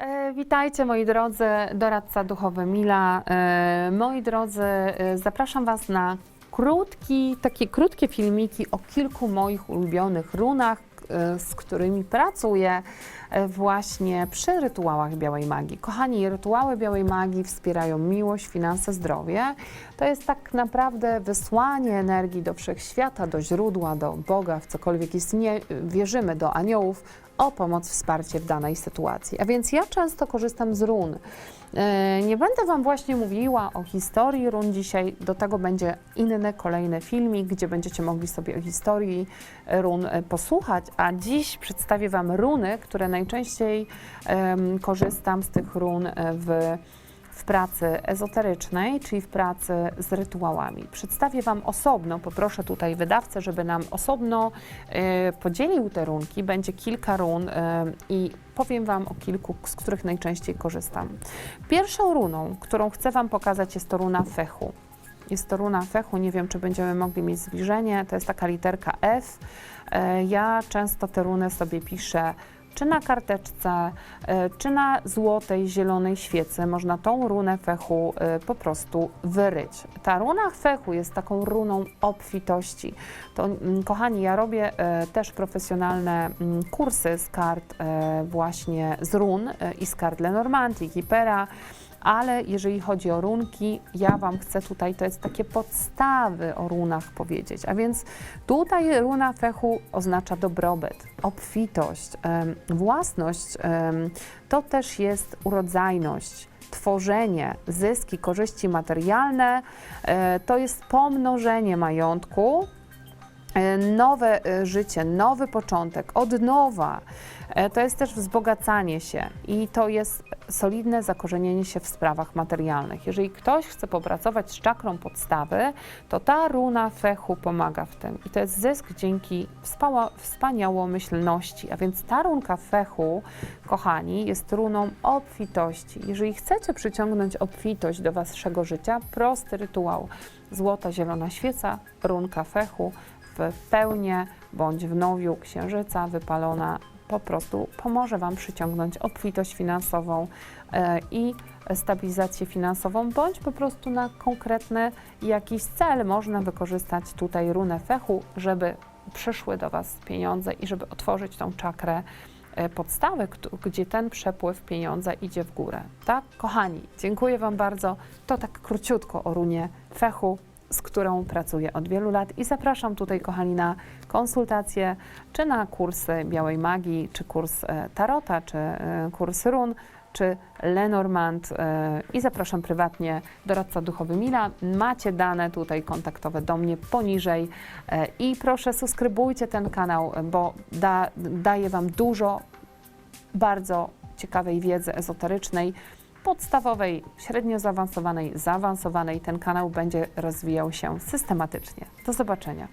E, Witajcie moi drodzy, doradca duchowy Mila. E, Moi drodzy, e, zapraszam Was na krótki, takie krótkie filmiki o kilku moich ulubionych runach, z którymi pracuję właśnie przy rytuałach Białej Magii. Kochani, rytuały Białej Magii wspierają miłość, finanse, zdrowie. To jest tak naprawdę wysłanie energii do wszechświata, do źródła, do Boga, w cokolwiek istnieje. Wierzymy do aniołów o pomoc, wsparcie w danej sytuacji. A więc ja często korzystam z run. E, Nie będę Wam właśnie mówiła o historii run dzisiaj, do tego będzie inny, kolejny filmik, gdzie będziecie mogli sobie o historii run e, posłuchać, a dziś przedstawię Wam runy, które najczęściej em, korzystam z tych run e, w w pracy ezoterycznej, czyli w pracy z rytuałami. Przedstawię Wam osobno, poproszę tutaj wydawcę, żeby nam osobno e, podzielił te runki. Będzie kilka run e, i powiem Wam o kilku, z których najczęściej korzystam. Pierwszą runą, którą chcę Wam pokazać, jest to runa fechu. Jest to runa fechu, nie wiem, czy będziemy mogli mieć zbliżenie, to jest taka literka F. E, Ja często te runy sobie piszę czy na karteczce, e, czy na złotej, zielonej świecy. Można tą runę fechu e, po prostu wyryć. Ta runa fechu jest taką runą obfitości. To, mm, kochani, ja robię e, też profesjonalne mm, kursy z kart właśnie z run i z kart Lenormand Kipera, ale jeżeli chodzi o runki, ja Wam chcę tutaj, to jest takie podstawy o runach powiedzieć, a więc tutaj runa fechu oznacza dobrobyt, obfitość, własność, to też jest urodzajność, tworzenie, zyski, korzyści materialne, e, to jest pomnożenie majątku, nowe e, życie, nowy początek, od nowa. E, To jest też wzbogacanie się i to jest solidne zakorzenienie się w sprawach materialnych. Jeżeli ktoś chce popracować z czakrą podstawy, to ta runa fechu pomaga w tym. I to jest zysk dzięki wspaniałomyślności. A więc ta runka fechu, kochani, jest runą obfitości. Jeżeli chcecie przyciągnąć obfitość do waszego życia, prosty rytuał. Złota, zielona świeca, runka fechu w bądź w nowiu księżyca wypalona po prostu pomoże Wam przyciągnąć obfitość finansową e, i stabilizację finansową, bądź po prostu na konkretny jakiś cel można wykorzystać tutaj runę fechu, żeby przyszły do Was pieniądze i żeby otworzyć tą czakrę e, podstawy, gdzie ten przepływ pieniądza idzie w górę. Tak, kochani, dziękuję Wam bardzo. To tak króciutko o runie fechu, z którą pracuję od wielu lat i zapraszam tutaj, kochani, na konsultacje, czy na kursy Białej Magii, czy kurs e, Tarota, czy e, kurs Run, czy Lenormand e, i zapraszam prywatnie doradca duchowy Mila. Macie dane tutaj kontaktowe do mnie poniżej i proszę subskrybujcie ten kanał, bo da, daje Wam dużo bardzo ciekawej wiedzy ezoterycznej, podstawowej, średnio zaawansowanej, zaawansowanej. Ten kanał będzie rozwijał się systematycznie. Do zobaczenia.